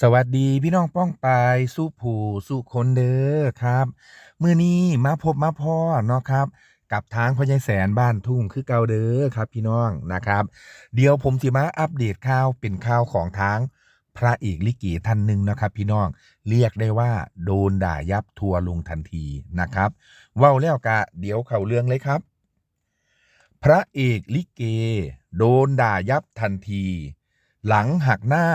สวัสดีพี่น้องป้องปายสู้ผู้สู้คนเด้อครับมื้อนี้มาพบมาพ่อเนาะครับ กับทางพ่อใหญ่แสนบ้านทุ่งคือเก่าเด้อครับ พี่น้องนะครับ เดี๋ยวผมสิมาอัปเดตข่าวเป็นข่าวของทางพระเอกลิเกท่านหนึ่งนะครับ พี่น้องเรียกได้ว่า โดนด่ายับทัวลงทันทีนะครับว้าแล้วกะเดี๋ยวเข้าเรื่องเลยครับ พระเอกลิเก โดนด่ายับทันที หลังหักหน้า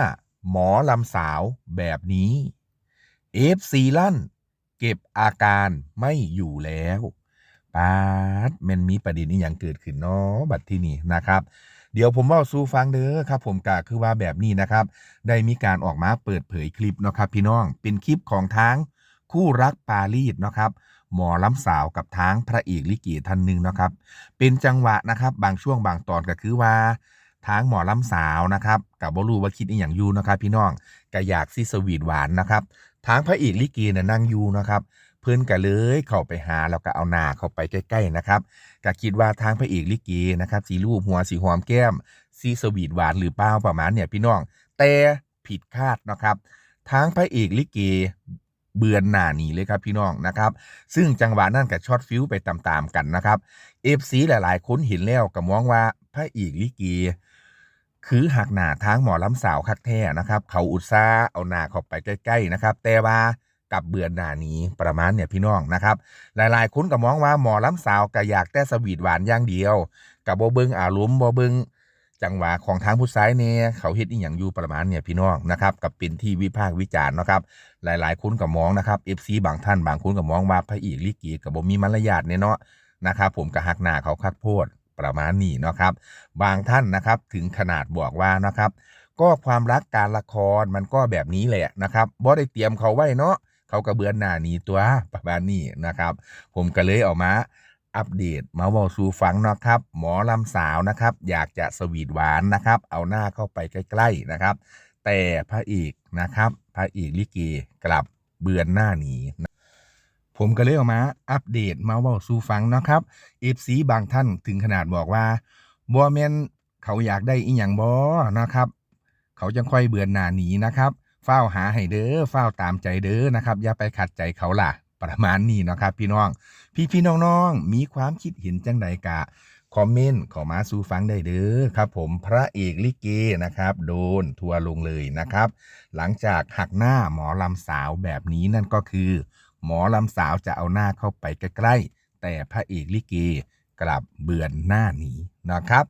หมอลำสาวแบบนี้เอฟซีลั่น เก็บอาการไม่อยู่แล้วปาดแมันมีประเด็นนี้อย่างเกิดขึ้นเนาะบัดที่นี่นะครับ เดี๋ยวผมเว่าสู่ฟังเด้อครับผมกะคือว่าแบบนี้นะครับ ได้มีการออกมาเปิดเผยคลิปเนาะครับพี่น้องเป็นคลิปของทางคู่รักปารีสเนาะครับหมอลำสาวกับทางพระเอกลิเกท่านหนึ่งเนาะครับ เป็นจังหวะนะครับ บางช่วงบางตอนก็คือว่า ทางหมอลำสาวนะครับกับบรู้ว่าคิดอีหยังอยู่นะครับพี่น้องก็อยากซิสวีทหวานนะครับทางพระเอกลิเกน่ะนั่งอยู่นะครับเพื่อนก็เลยเข้าไปหาแล้วก็เอาหน้าเข้าไปใกล้ๆนะครับก็คิดว่าทางพระเอกลิเกนะครับสีรูปหัวสีหอมแก้มซีสวีทหวานหรือเปล่าประมาณเนี่ยพี่น้องแต่ผิดคาดนะครับทางพระเอกลิเกเบือนหน้าหนีเลยครับพี่น้องนะครับ ซึ่งจังหวะนั่นกับช็อตฟิวไปตามๆกันนะครับเอฟซีหลายๆ คนเห็นแล้วก็มองว่าพระเอกลิเก คือหักหนาทางหมอลำสาวคักแท้นะครับ เขาอุตส่าเอาหนาเข้าไปใกล้ๆนะครับ แต่ว่ากับเบือนหน้านี้ประมาณเนี่ยพี่น้องนะครับ หลายๆคนก็มองว่าหมอลำสาวก็อยากแต่สวีทหวานอย่างเดียว กับบ่เบิงอารมณ์บ่เบิงจังหวะของทางผู้ชายเนี่ยเขาเฮ็ดอีหยังอยู่ประมาณเนี่ยพี่น้องนะครับกับเป็นที่วิพากษ์วิจารณ์นะครับ หลายๆคนก็มองนะครับ FC บางท่านบางคนก็มองว่าพระเอกลิเกก็บ่มีมารยาทเนี่ยเนาะนะครับผมก็หักหน้าเขาคักโพด ประมาณนี้เนาะครับ บางท่านนะครับถึงขนาดบอกว่านะครับ ก็ความรักการละครมันก็แบบนี้แหละนะครับบ่ได้เตรียมเขาไว้เนาะเขากระเบือนหน้านี้ตัวประมาณนี้นะครับ ผมก็เลยเอามาอัปเดตมาว่าสู่ฟังนะครับ หมอลำสาวนะครับ อยากจะสวีทหวานนะครับ เอาหน้าเข้าไปใกล้ๆนะครับ แต่พระเอกนะครับ พระเอกลิเกกลับเบือนหน้าหนีนะ ผมก็เลยเอามาอัปเดตมาเว่าสู่ฟังนะครับเอฟซีบางท่านถึงขนาดบอกว่าบัวแมนเขาอยากได้อีหยังบอนะครับ เขาจังค่อยเบื่อนหน้าหนีนะครับเฝ้าหาให้เด้อเฝ้าตามใจเด้อนะครับ อย่าไปขัดใจเขาล่ะ ประมาณนี้นะครับ พี่น้อง พี่พี่น้องๆมีความคิดเห็นจังใดกะคอมเมนต์ขอมาสู่ฟังได้เด้อครับ ผมพระเอกลิเกนะครับ โดนทัวร์ลงเลยนะครับ หลังจากหักหน้าหมอลำสาวแบบนี้นั่นก็คือ หมอลำสาวจะเอาหน้าเข้าไปใกล้ๆ แต่พระเอกลิเกกลับเบือนหน้าหนีนะครับ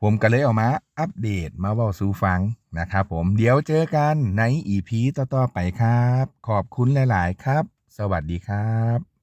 ผมก็เลยเอามาอัปเดตมาว่าสู่ฟังนะครับผมเดี๋ยวเจอกันในอีพีต่อๆไปครับ ขอบคุณหลาย ๆ ครับ สวัสดีครับ